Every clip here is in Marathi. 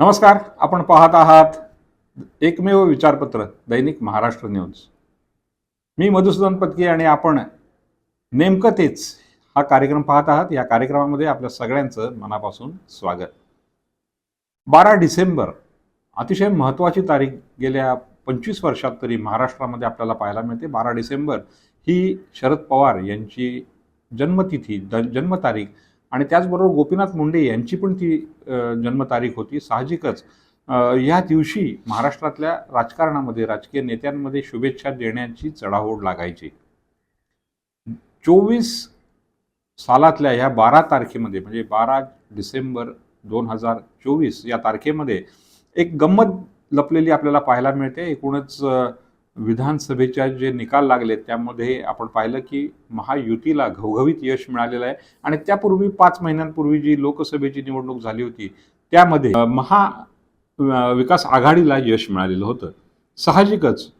नमस्कार आपण पाहत आहात एकमेव विचारपत्र दैनिक महाराष्ट्र न्यूज. मी मधुसूदन पत्की आणि आपण नेमकं तेच हा कार्यक्रम पाहत आहात. या कार्यक्रमामध्ये आपल्या सगळ्यांचं मनापासून स्वागत. बारा डिसेंबर अतिशय महत्त्वाची तारीख गेल्या पंचवीस वर्षात तरी महाराष्ट्रामध्ये आपल्याला पाहायला मिळते. बारा डिसेंबर ही शरद पवार यांची जन्मतिथी द जन्मतारीख आणि त्याचबरोबर गोपीनाथ मुंडे यांची पण ती जन्मतारीख होती. साहजिकच या दिवशी महाराष्ट्रातल्या राजकारणामध्ये राजकीय नेत्यांमध्ये शुभेच्छा देण्याची चढाओढ लागायची. चोवीस सालातल्या ह्या बारा तारखेमध्ये म्हणजे बारा डिसेंबर दोन हजार चोवीस या तारखेमध्ये एक गंमत लपलेली आपल्याला पाहायला मिळते. एकूणच विधानसभेच्या जे निकाल लागले त्यामध्ये आपण पाहिलं की महायुतीला घवघवीत यश मिळालेलं आहे. आणि त्यापूर्वी पाच महिन्यांपूर्वी जी लोकसभेची निवडणूक झाली होती त्यामध्ये महा विकास आघाडीला यश मिळालेलं होतं. साहजिकच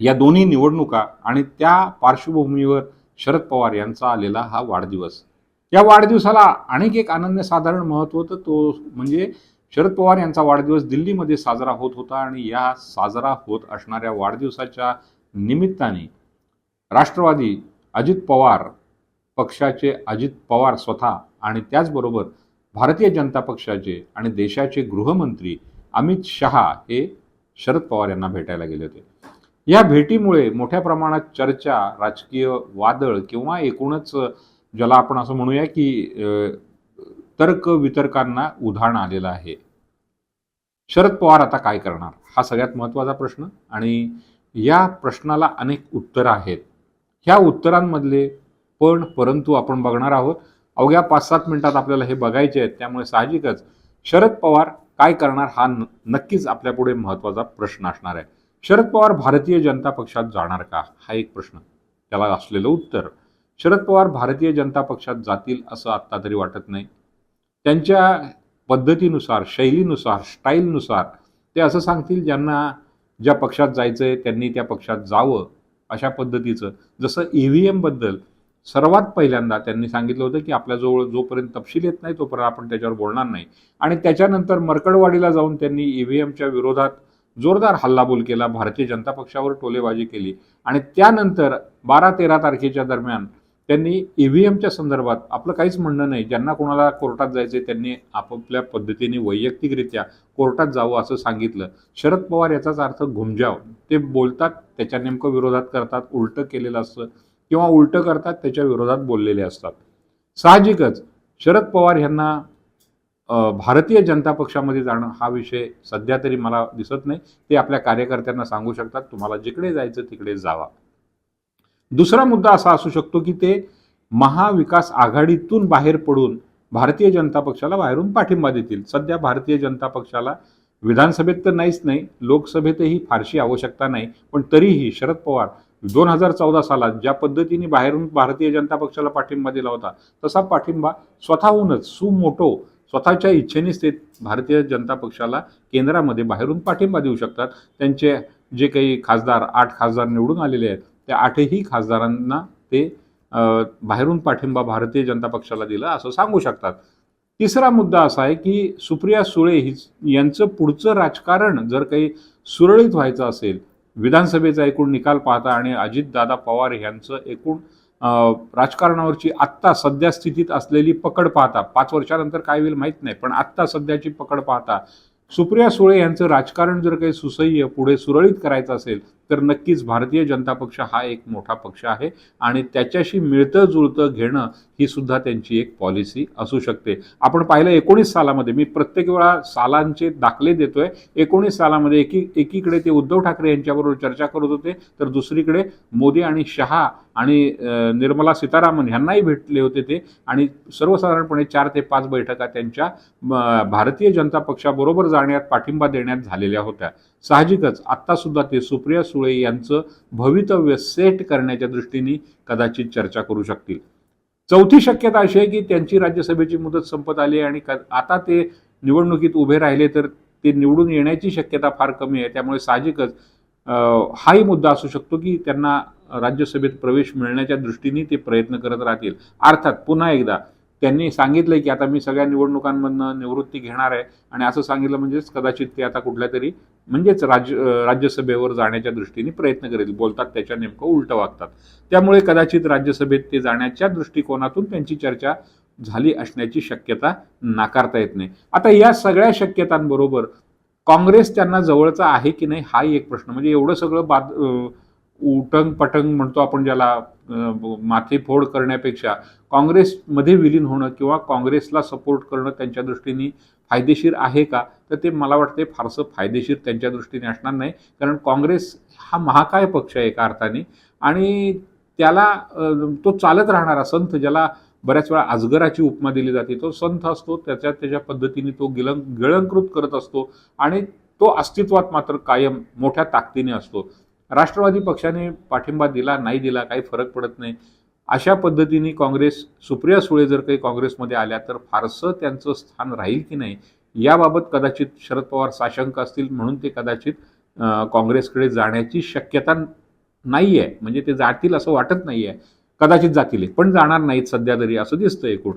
या दोन्ही निवडणुका आणि त्या पार्श्वभूमीवर शरद पवार यांचा आलेला हा वाढदिवस. या वाढदिवसाला आणखी एक अनन्यसाधारण महत्त्व होतं तो म्हणजे शरद पवार यांचा वाढदिवस दिल्लीमध्ये साजरा होत होता आणि या साजरा होत असणाऱ्या वाढदिवसाच्या निमित्ताने राष्ट्रवादी अजित पवार पक्षाचे अजित पवार स्वतः आणि त्याचबरोबर भारतीय जनता पक्षाचे आणि देशाचे गृहमंत्री अमित शहा हे शरद पवार यांना भेटायला गेले होते. या भेटीमुळे मोठ्या प्रमाणात चर्चा राजकीय वादळ किंवा एकूणच ज्याला आपण असं म्हणूया की तर्क वितर्कांना उधाण आलेलं आहे. शरद पवार आता काय करणार? हा सगळ्यात महत्त्वाचा प्रश्न. आणि या प्रश्नाला अनेक उत्तरं आहेत. ह्या उत्तरांमधले पण परंतु आपण बघणार आहोत. अवघ्या पाच सात मिनिटात आपल्याला हे बघायचे आहेत. त्यामुळे साहजिकच शरद पवार काय करणार हा न- नक्कीच आपल्यापुढे महत्त्वाचा प्रश्न असणार आहे. शरद पवार भारतीय जनता पक्षात जाणार का? हा एक प्रश्न. त्याला असलेलं उत्तर. शरद पवार भारतीय जनता पक्षात जातील असं आत्ता तरी वाटत नाही. त्यांच्या पद्धतीनुसार शैलीनुसार स्टाईलनुसार ते असं सांगतील ज्यांना ज्या पक्षात जायचं आहे त्यांनी त्या पक्षात जावं अशा पद्धतीचं. जसं ई व्ही एमबद्दल सर्वात पहिल्यांदा त्यांनी सांगितलं होतं की आपल्याजवळ जोपर्यंत तपशील येत नाही तोपर्यंत आपण त्याच्यावर बोलणार नाही. आणि त्याच्यानंतर मरकडवाडीला जाऊन त्यांनी ई व्ही एमच्या विरोधात जोरदार हल्लाबोल केला भारतीय जनता पक्षावर टोलेबाजी केली. आणि त्यानंतर बारा तेरा तारखेच्या दरम्यान त्यांनी ई व्ही एमच्या संदर्भात आपलं काहीच म्हणणं नाही. ज्यांना कोणाला कोर्टात जायचे त्यांनी आपापल्या पद्धतीने वैयक्तिकरित्या कोर्टात जावं असं सांगितलं. शरद पवार याचाच अर्थ घुमजाव. ते बोलतात त्याच्या नेमकं विरोधात करतात उलटं केलेलं असतं किंवा उलटं करतात त्याच्या विरोधात बोललेले असतात. साहजिकच शरद पवार यांना भारतीय जनता पक्षामध्ये जाणं हा विषय सध्या तरी मला दिसत नाही. ते आपल्या कार्यकर्त्यांना सांगू शकतात तुम्हाला जिकडे जायचं तिकडे जावा. दुसरा मुद्दा असा असू शकतो की ते महाविकास आघाडीतून बाहेर पडून भारतीय जनता पक्षाला बाहेरून पाठिंबा देतील. सध्या भारतीय जनता पक्षाला विधानसभेत तर नाहीच नाही लोकसभेतही फारशी आवश्यकता नाही पण तरीही शरद पवार दोन हजार चौदा सालात ज्या पद्धतीने बाहेरून भारतीय जनता पक्षाला पाठिंबा दिला होता तसा पाठिंबा स्वतःहूनच सुमोटो स्वतःच्या इच्छेनेच ते भारतीय जनता पक्षाला केंद्रामध्ये बाहेरून पाठिंबा देऊ शकतात. त्यांचे जे काही खासदार आठ खासदार निवडून आलेले आहेत त्या आठही खासदारांना ते बाहेरून पाठिंबा भारतीय जनता पक्षाला दिला असं सांगू शकतात. तिसरा मुद्दा असा आहे की सुप्रिया सुळे ही यांचं पुढचं राजकारण जर काही सुरळीत व्हायचं असेल विधानसभेचा एकूण निकाल पाहता आणि अजितदादा पवार यांचं एकूण राजकारणावरची आत्ता सध्या स्थितीत असलेली पकड पाहता पाच वर्षानंतर काय होईल माहीत नाही पण आत्ता सध्याची पकड पाहता सुप्रिया सुळे यांचं राजकारण जर काही सुसह्य पुढे सुरळीत करायचं असेल तर नक्कीच भारतीय जनता पक्ष हा एक मोठा पक्ष आहे आणि त्याच्याशी मिळतं जुळतं घेणं ही सुद्धा त्यांची एक पॉलिसी असू शकते. आपण पाहिलं एकोणीस सालामध्ये मी प्रत्येक वेळा सालांचे दाखले देतोय. एकोणीस सालामध्ये एकी एकीकडे ते उद्धव ठाकरे यांच्याबरोबर चर्चा करत होते तर दुसरीकडे मोदी आणि शहा आणि निर्मला सीतारामन यांनाही भेटले होते ते. आणि सर्वसाधारणपणे चार ते पाच बैठका त्यांच्या भारतीय जनता पक्षाबरोबर जाण्यात पाठिंबा देण्यात झालेल्या होत्या. साहजिकच आत्तासुद्धा ते सुप्रिया सुळे यांचं भवितव्य सेट करण्याच्या दृष्टीने कदाचित चर्चा करू शकतील. चौथी शक्यता अशी आहे की त्यांची राज्यसभेची मुदत संपत आली आणि आता ते निवडणुकीत उभे राहिले तर ते निवडून येण्याची शक्यता फार कमी आहे. त्यामुळे साहजिकच हाही मुद्दा असू शकतो की त्यांना राज्यसभेत प्रवेश मिळण्याच्या दृष्टीने ते प्रयत्न करत राहतील. अर्थात पुन्हा एकदा त्यांनी सांगितलंय की आता मी सगळ्या निवडणुकांमधनं निवृत्ती घेणार आहे. आणि असं सांगितलं म्हणजेच कदाचित ते आता कुठल्या तरी म्हणजेच राज्य राज्यसभेवर जाण्याच्या दृष्टीने प्रयत्न करेल. बोलतात त्याच्या नेमकं उलटं वागतात. त्यामुळे कदाचित राज्यसभेत ते जाण्याच्या दृष्टिकोनातून त्यांची चर्चा झाली असण्याची शक्यता नाकारता येत नाही. आता या सगळ्या शक्यतांबरोबर काँग्रेस त्यांना जवळचा आहे की नाही हाही एक प्रश्न. म्हणजे एवढं सगळं बाद उटंग पटंग म्हणतो आपण ज्याला माथेफोड करण्यापेक्षा काँग्रेसमध्ये विलीन होणं किंवा काँग्रेसला सपोर्ट करणं त्यांच्या दृष्टीने फायदेशीर आहे का? तर ते मला वाटते फारसं फायदेशीर त्यांच्या दृष्टीने असणार नाही. कारण काँग्रेस हा महाकाय पक्ष आहे एका अर्थाने. आणि त्याला तो चालत राहणारा संत ज्याला बऱ्याच वेळा अजगराची उपमा दिली जाते तो संत असतो. त्याच्या त्याच्या पद्धतीने तो गिलं गिळंकृत करत असतो. आणि तो अस्तित्वात मात्र कायम मोठ्या ताकदीने असतो. राष्ट्रवादी पक्षाने पाठिंबा दिला नाही दिला काही फरक पडत नाही. अशा पद्धतीने काँग्रेस सुप्रिया सुळे जर काही काँग्रेसमध्ये आल्या तर फारसं त्यांचं स्थान राहील की नाही? याबाबत कदाचित शरद पवार साशंक असतील म्हणून ते कदाचित काँग्रेसकडे जाण्याची शक्यता नाही आहे म्हणजे ते जातील असं वाटत नाही आहे कदाचित जातील पण जाणार नाहीत सध्या तरी असं दिसतं एकूण.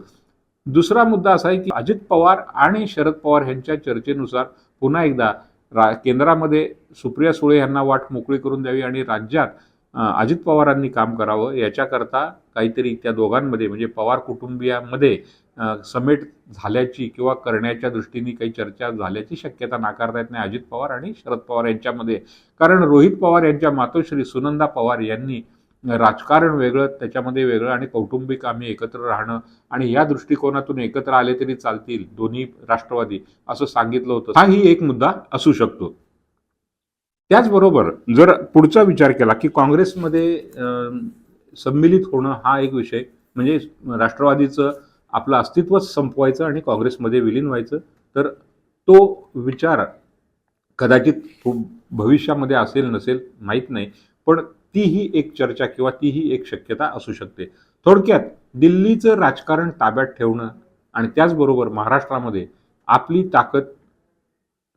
दुसरा मुद्दा असा आहे की अजित पवार आणि शरद पवार यांच्या चर्चेनुसार पुन्हा एकदा रा केंद्रामध्ये सुप्रिया सुळे यांना वाट मोकळी करून द्यावी आणि राज्यात अजित पवारांनी काम करावं याच्याकरता काहीतरी त्या दोघांमध्ये म्हणजे पवार कुटुंबियामध्ये समेट झाल्याची किंवा करण्याच्या दृष्टीने काही चर्चा झाल्याची शक्यता नाकारता येत नाही अजित पवार आणि शरद पवार यांच्यामध्ये. कारण रोहित पवार यांच्या मातोश्री सुनंदा पवार यांनी राजकारण वेगळं त्याच्यामध्ये वेगळं आणि कौटुंबिक आम्ही एकत्र राहणं आणि या दृष्टिकोनातून एकत्र आले तरी चालतील दोन्ही राष्ट्रवादी असं सांगितलं होतं. हाही एक मुद्दा असू शकतो. त्याचबरोबर जर पुढचा विचार केला की काँग्रेसमध्ये संमिलित सम्मिलित होणं हा एक विषय म्हणजे राष्ट्रवादीचं आपलं अस्तित्वच संपवायचं आणि काँग्रेसमध्ये विलीन व्हायचं तर तो विचार कदाचित खूप भविष्यामध्ये असेल नसेल माहीत नाही. पण तीही एक चर्चा किंवा तीही एक शक्यता असू शकते. थोडक्यात दिल्लीचं राजकारण ताब्यात ठेवणं आणि त्याचबरोबर महाराष्ट्रामध्ये आपली ताकद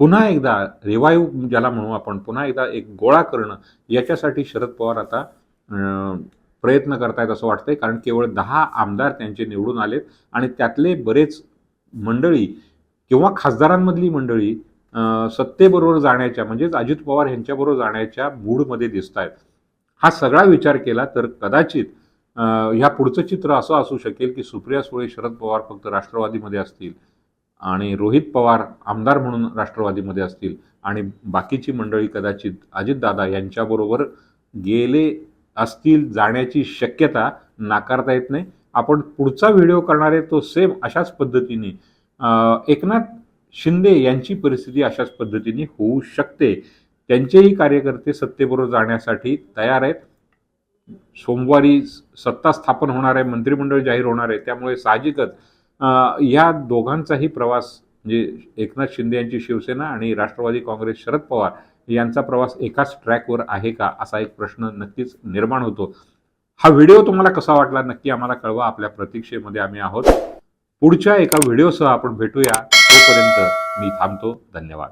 पुन्हा एकदा रिवाईव्ह ज्याला म्हणू आपण पुन्हा एकदा एक गोळा करणं याच्यासाठी शरद पवार आता प्रयत्न करतायत असं वाटतंय. कारण केवळ दहा आमदार त्यांचे निवडून आलेत आणि त्यातले बरेच मंडळी किंवा खासदारांमधली मंडळी सत्तेबरोबर जाण्याच्या म्हणजेच अजित पवार यांच्याबरोबर जाण्याच्या मूडमध्ये दिसत आहेत हा सगळा विचार केला तर कदाचित ह्या पुढचं चित्र असं असू शकेल की सुप्रिया सुळे शरद पवार फक्त राष्ट्रवादीमध्ये असतील आणि रोहित पवार आमदार म्हणून राष्ट्रवादीमध्ये असतील आणि बाकीची मंडळी कदाचित अजितदादा यांच्याबरोबर गेले असतील जाण्याची शक्यता नाकारता येत नाही. आपण पुढचा व्हिडिओ करणार आहे तो सेम अशाच पद्धतीने एकनाथ शिंदे यांची परिस्थिती अशाच पद्धतीने होऊ शकते. त्यांचेही कार्यकर्ते सत्तेबरोबर जाण्यासाठी तयार आहेत. सोमवारी सत्ता स्थापन होणार आहे मंत्रिमंडळ जाहीर होणार आहे. त्यामुळे साहजिकच या दोघांचाही प्रवास म्हणजे एकनाथ शिंदे यांची शिवसेना आणि राष्ट्रवादी काँग्रेस शरद पवार यांचा प्रवास एकाच ट्रॅकवर आहे का असा एक प्रश्न नक्कीच निर्माण होतो. हा व्हिडिओ तुम्हाला कसा वाटला नक्की आम्हाला कळवा. आपल्या प्रतीक्षेमध्ये आम्ही आहोत. पुढच्या एका व्हिडिओसह आपण भेटूया. तोपर्यंत मी थांबतो. धन्यवाद.